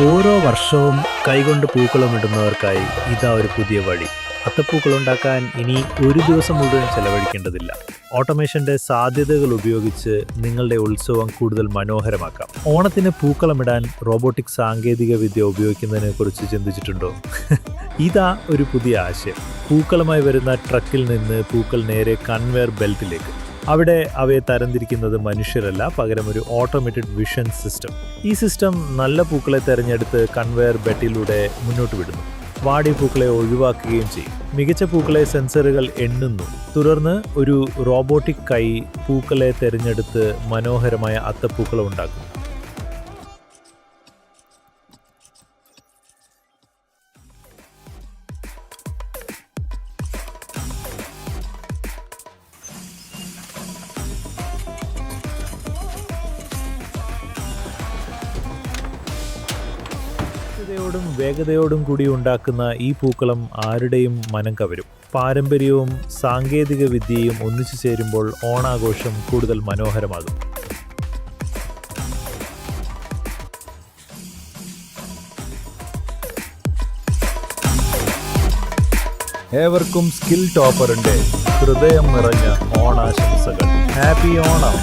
ഓരോ വർഷവും കൈകൊണ്ട് പൂക്കളം ഇടുന്നവർക്കായി ഇതാ ഒരു പുതിയ വഴി. അത്തപ്പൂക്കൾ ഉണ്ടാക്കാൻ ഇനി ഒരു ദിവസം മുഴുവൻ ചെലവഴിക്കേണ്ടതില്ല. ഓട്ടോമേഷന്റെ സാധ്യതകൾ ഉപയോഗിച്ച് നിങ്ങളുടെ ഉത്സവം കൂടുതൽ മനോഹരമാക്കാം. ഓണത്തിന് പൂക്കളമിടാൻ റോബോട്ടിക് സാങ്കേതിക വിദ്യ ഉപയോഗിക്കുന്നതിനെ കുറിച്ച് ചിന്തിച്ചിട്ടുണ്ടോ? ഇതാ ഒരു പുതിയ ആശയം. പൂക്കളമായി വരുന്ന ട്രക്കിൽ നിന്ന് പൂക്കൾ നേരെ കൺവെയർ ബെൽറ്റിലേക്ക്. അവിടെ അവയെ തരംതിരിക്കുന്നത് മനുഷ്യരല്ല പകരം ഒരു ഓട്ടോമേറ്റഡ് വിഷൻ സിസ്റ്റം ഈ സിസ്റ്റം നല്ല പൂക്കളെ തെരഞ്ഞെടുത്ത് കൺവെയർ ബെറ്റിലൂടെ മുന്നോട്ട് വിടുന്നു. വാടി പൂക്കളെ ഒഴിവാക്കുകയും ചെയ്യും. മികച്ച പൂക്കളെ സെൻസറുകൾ എണ്ണുന്നു. തുടർന്ന് ഒരു റോബോട്ടിക് കൈ പൂക്കളെ തിരഞ്ഞെടുത്ത് മനോഹരമായ അത്തപ്പൂക്കൾ ഉണ്ടാക്കുന്നു. കൃത്യതയോടും വേഗതയോടും കൂടി ഉണ്ടാക്കുന്ന ഈ പൂക്കളം ആരുടെയും മനം കവരും. പാരമ്പര്യവും സാങ്കേതിക വിദ്യയും ഒന്നിച്ചു ചേരുമ്പോൾ ഓണാഘോഷം കൂടുതൽ മനോഹരമാകും. ഏവർക്കും സ്കിൽ ടോപ്പറിന്റെ ഹൃദയം നിറഞ്ഞ ഓണാശംസകൾ. ഹാപ്പി ഓണം.